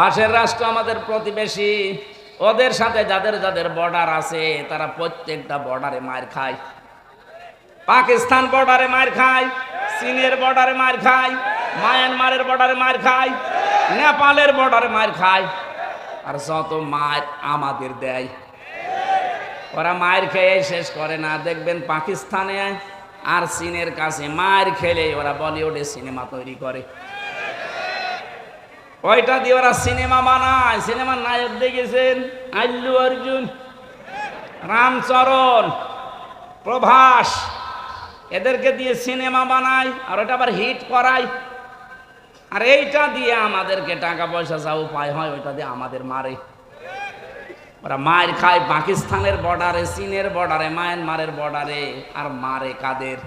পাশের রাষ্ট্র আমাদের প্রতিবেশী। ওদের সাথে যাদের যাদের বর্ডার আছে, তারা প্রত্যেকটা বর্ডারে মার খায়। পাকিস্তান বর্ডারে মার খায়, চীনের বর্ডারে মার খায়, মায়ানমারের বর্ডারে মার খায়, নেপালের বর্ডারে মার খায়। আর যত মার আমাদের দেয়, ওরা মায়ের খেয়ে শেষ করে না। দেখবেন পাকিস্তানে আর চীনের কাছে মায়ের খেলে ওরা বলিউডে সিনেমা তৈরি করে। ওইটা দিয়ে ওরা সিনেমা বানায়। সিনেমার নায়ক দেখেছেন? আল্লু অর্জুন, রামচরণ, প্রভাস। এদেরকে দিয়ে সিনেমা বানায় আর ওটা আবার হিট করায়। আর এইটা দিয়ে আমাদেরকে টাকা পয়সা যা উপায় হয়, ওইটা দিয়ে আমাদের মারে। ওরা মায়ের খায় পাকিস্তানের বর্ডারে, চীনের বর্ডারে, মায়ানমারের বর্ডারে, আর মারে কাদের?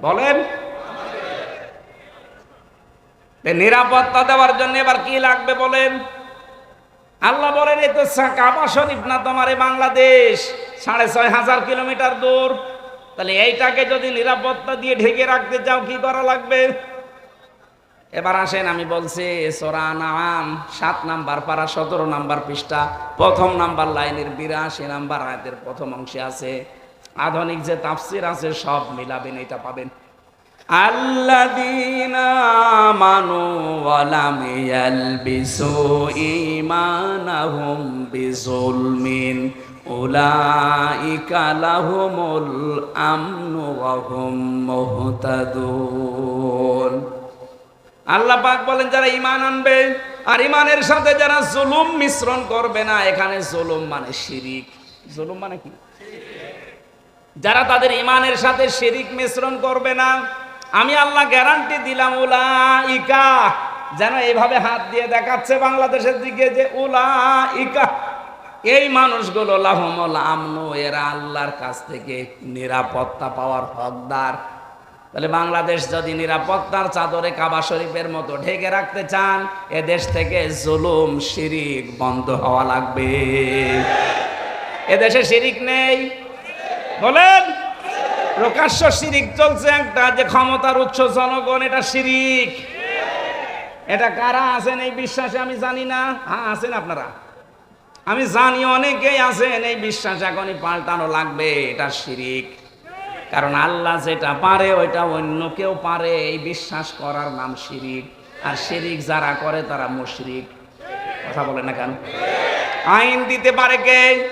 বলেন। নিরাপত্তা দেওয়ার জন্য এবার কি লাগবে বলেন? আল্লাহ বলেন, এই তো কাবা শরীফ না তোমার বাংলাদেশ, সাড়ে ছয় হাজার কিলোমিটার দূর। তাহলে এইটাকে যদি নিরাপত্তা দিয়ে ঢেকে রাখতে চাও, কি করা লাগবে? এবার আসেন, আমি বলছি, সোরা নাম সাত নাম্বার পারা, সতেরো নাম্বার পৃষ্ঠা, প্রথম নাম্বার লাইনের বিরাশি নাম্বার আয়াতের প্রথম অংশে আছে। আধুনিক যে তাফসির আছে, সব মিলাবেন, এটা পাবেন। ওয়া লাম ইয়ালবিসু ঈমানাহুম বিযুলমিন, উলাইকা লাহুমুল আমনু ওয়া হুম মুহতাদুন। আল্লাহ পাক বলেন, যারা ইমান আনবে আর ইমানের সাথে যারা জুলুম মিশ্রণ করবে না, এখানে জুলুম মানে শিরিক। জুলুম মানে কি? যারা তাদের ইমানের সাথে শিরিক মিশ্রণ করবে না আমি আল্লাহ গ্যারান্টি দিলাম উলা ইকা যেন এইভাবে হাত দিয়ে দেখাচ্ছে বাংলাদেশের দিকে যে উলা ইকা এই মানুষগুলো লাহমল আমনু, এরা আল্লাহর কাছ থেকে নিরাপত্তা পাওয়ার হকদার। তাহলে বাংলাদেশ যদি নিরাপত্তার চাদরে কাবা শরীফের মতো ঢেকে রাখতে চান এ দেশ থেকে জুলুম, শিরিক বন্ধ হওয়া লাগবে। এদেশে শিরিক নেই। বলেন। প্রকাশ্য শিরিক চলছে একটা, যে ক্ষমতার উৎস জনগণ, এটা শিরিক। এটা কারা আছেন এই বিশ্বাসে আমি জানি না। হ্যাঁ আছেন আপনারা? আমি জানি অনেকেই আছেন এই বিশ্বাস, এখনই পাল্টানো লাগবে, এটা শিরিক। কারণ আল্লাহ যেটা পারে, ওইটা অন্য কেউ পারে। এই বিশ্বাস করার নাম শিরিক। আর শিরিক যারা করে, তারা মুশরিক। কথা বলে না কেন? আইন দিতে পারে কে?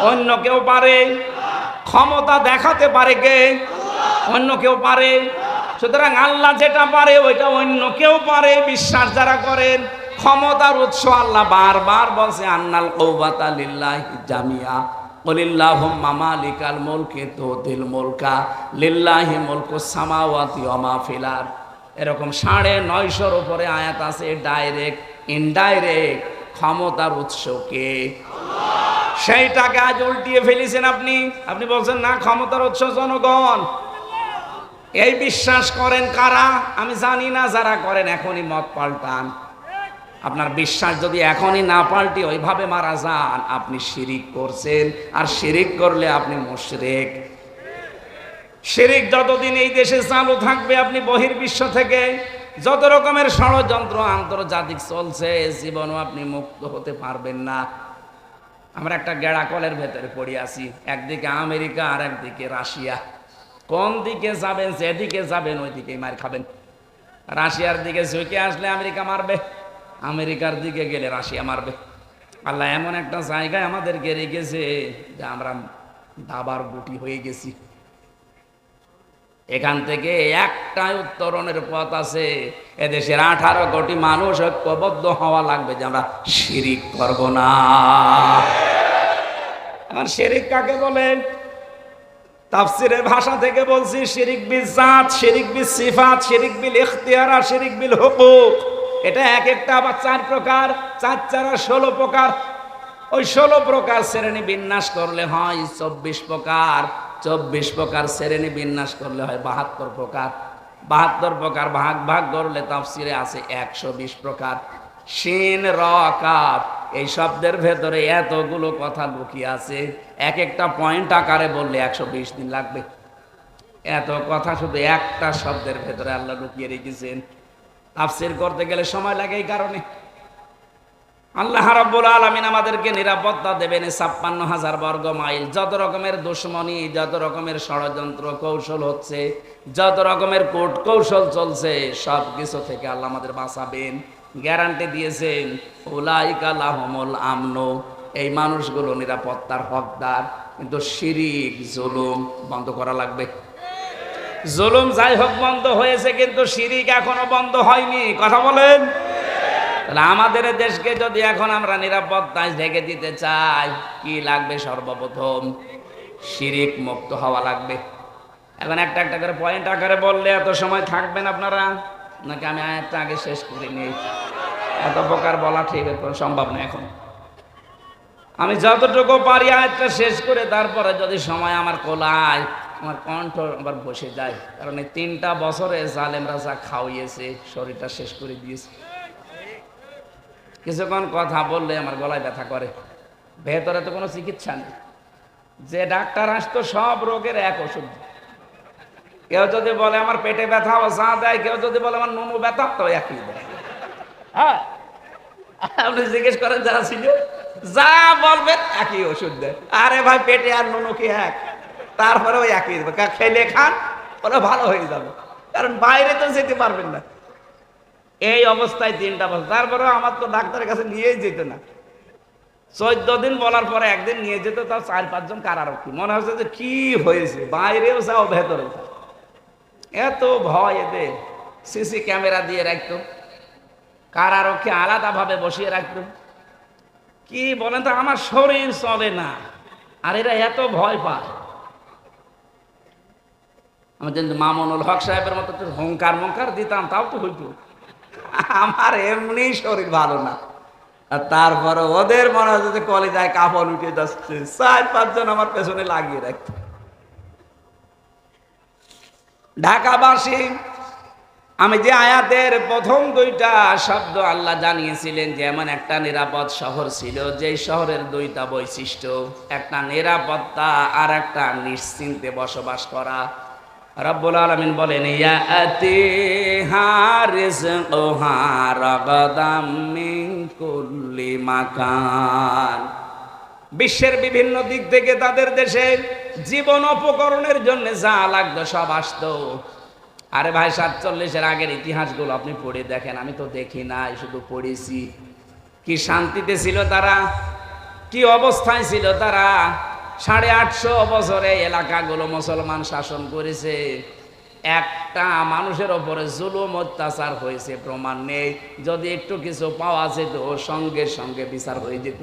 অন্য কেউ পারে। ক্ষমতা দেখাতে পারে কে? অন্য কেউ পারে। সুতরাং আল্লাহ যেটা পারে, ওইটা অন্য কেউ পারে। বিশ্বাস যারা করেন, ক্ষমতার উৎস আল্লাহ বারবার বলছে, আন্নাল কৌবাতা লিল্লাহি জামিয়া। মুলকি মুলকা। লিল্লাহি মুলকু সামাওয়াতি ওয়া মা ফিল আরদ। এরকম সাড়ে নয়শোর উপরে আয়াত আছে, ডাইরেক্ট, ইনডাইরেক্ট ক্ষমতার উৎস কে? সেইটাকে আজ উল্টিয়ে ফেলেছেন আপনি। আপনি বলছেন, না, ক্ষমতার উৎস জনগণ। এই বিশ্বাস করেন কারা? আমি জানি না, যারা করেন এখনই মত পাল্টান। আপনার বিশ্বাস যদি এখনই না পাল্টে, ওইভাবে মারা যান। আপনি শিরিক করছেন, আর শিরিক করলে আপনি মুশরিক। শিরিক যতদিন এই দেশে চালু থাকবে, আপনি বহির্বিশ্ব থেকে যত রকমের ষড়যন্ত্র আন্তর্জাতিক চলছে, জীবনও আপনি মুক্ত হতে পারবেন না। আমরা একটা গেড়া কলের ভেতরে পড়ে আছি, একদিকে আমেরিকা আর একদিকে রাশিয়া। কোন দিকে যাবেন, যেদিকে যাবেন ওই দিকেই মার খাবেন। রাশিয়ার দিকে ঝুঁকে আসলে আমেরিকা মারবে, আমেরিকার দিকে গেলে রাশিয়া মারবে। আল্লাহ এমন একটা জায়গায় আমাদেরকে রেখেছে যে আমরা দাবার গুটি হয়ে গেছি। এখান থেকে একটাই উত্তরণের পথ আছে, এদেশের আঠারো কোটি মানুষ ঐক্যবদ্ধ হওয়া লাগবে যে আমরা শিরিক করব না। আমার শিরিক কাকে বলে? তাফসিরের ভাষা থেকে বলছি, শিরিক বিল জাত, শিরিক বিল সিফাত, শিরিক বিল ইখতিয়ার, আর শিরিক বিল হুকুক। এটা এক একটা আবার চার প্রকার, চার চারা ষোলো প্রকার। ওই ষোলো প্রকার শ্রেণি বিন্যাস করলে হয় চব্বিশ প্রকার চব্বিশ প্রকার শ্রেণি বিন্যাস করলে হয় বাহাত্তর প্রকার। বাহাত্তর প্রকার ভাগ ভাগ করলে তাফসিরে আছে একশো বিশ প্রকার। শিন, র কাপ এই শব্দের ভেতরে এতগুলো কথা লুকিয়ে আছে। এক একটা পয়েন্ট আকারে বললে একশো বিশ দিন লাগবে। এত কথা শুধু একটা শব্দের ভেতরে আল্লাহ লুকিয়ে রেখেছেন। তাফসির করতে গেলে সময় লাগে এই কারণে। আল্লাহ রাব্বুল আলামিন আমাদেরকে নিরাপত্তা দেবেন ছাপ্পান্ন হাজার বর্গ মাইল। যত রকমের দুশ্মনী, যত রকমের ষড়যন্ত্র, কৌশল হচ্ছে, যত রকমের কোট কৌশল চলছে সব কিছু থেকে আল্লাহ আমাদের বাঁচাবেন। গ্যারান্টি দিয়েছেন উলাইকা লাহমুল আমনো এই মানুষগুলো নিরাপত্তার হকদার। কিন্তু শিরিক, জুলুম বন্ধ করা লাগবে। জুলুম যাই হোক বন্ধ হয়েছে, কিন্তু শিরিক এখনও বন্ধ হয়নি। কথা বলেন। তাহলে আমাদের দেশকে যদি এখন আমরা নিরাপত্তায় ঢেকে দিতে চাই, কি লাগবে সর্বপ্রথম? শিরিক মুক্ত হওয়া লাগবে। এখন একটা একটা করে পয়েন্ট আকারে বললে এত সময় থাকবেন আপনারা? নাকি আমি আয়াতটা আগে শেষ করে নিই এত প্রকার বলা ঠিক সম্ভব না এখন। আমি যতটুকু পারি আয়াতটা শেষ করে তারপরে যদি সময় আমার কোলায়, আমার কণ্ঠ আবার বসে যায়, কারণ এই তিনটা বছরে জালেমরা যা খাওয়িয়েছে, শরীরটা শেষ করে দিয়েছে। কিছুক্ষণ কথা বললে আমার গলায় ব্যথা করে। ভেতরে তো কোনো চিকিৎসা নেই। যে ডাক্তার আসতো, সব রোগের এক ওষুধ। কেউ যদি বলে আমার পেটে ব্যথা চা দেয়, কেউ যদি বলে আমার নুনু ব্যথা তো একই দেয়। হ্যাঁ? আপনি জিজ্ঞেস করেন যারা ছিল, যা বলবেন একই ওষুধ দেয়। আরে ভাই, পেটে আর নুনু কি এক? তারপরে ওই একই দেবে। খেলে খান ওরা ভালো হয়ে যাবে। কারণ বাইরে তো যেতে পারবেন না। এই অবস্থায় তিনটা বছর। তারপরে আমার তো ডাক্তারের কাছে নিয়েই যেত না। চোদ্দ দিন বলার পরে একদিন নিয়ে যেত তার চার পাঁচজন কারারক্ষী। মনে হচ্ছে যে কি হয়েছে? বাইরেও যাও, ভেতরে যাও। এত ভয় এদের। সিসি ক্যামেরা দিয়ে রাখতো। কারারক্ষী আলাদাভাবে বসিয়ে রাখতো। কি বলেন তো, আমার শরীর চলে না। আর এরা এত ভয় পায়। আমাদের মামুনুল হক সাহেবের মতো হংকার মঙ্কার দিতাম, তাও তো হইতো। আমার এমনি শরীর ভালো না। আর তারপরে ওদের মনে হচ্ছে কলেজায় কাপড় উঠে যাচ্ছে। চার পাঁচজন আমার পেছনে লাগিয়ে রাখত। ঢাকাবাসী, আমি যে আয়াতের প্রথম দুইটা শব্দ আল্লাহ জানিয়েছিলেন যে এমন একটা নিরাপদ শহর ছিল যে শহরের দুইটা বৈশিষ্ট্য। একটা নিরাপত্তা আর একটা নিশ্চিন্তে বসবাস করা। রব্বুল আলমিন বলেন বিশ্বের বিভিন্ন দিক থেকে তাদের দেশে জীবন উপকরণের জন্য যা লাগতো সব আসতো। আরে ভাই, সাতচল্লিশের আগের ইতিহাসগুলো আপনি পড়ে দেখেন, আমি তো দেখি নাই, শুধু পড়েছি। কি শান্তিতে ছিল তারা? কি অবস্থায় ছিল তারা? সাড়ে আটশো বছরে এলাকাগুলো মুসলমান শাসন করেছে। একটা মানুষের ওপরে জুলুম, অত্যাচার হয়েছে, প্রমাণ নেই। যদি একটু কিছু পাওয়া যেত, সঙ্গে সঙ্গে বিচার হয়ে যেত।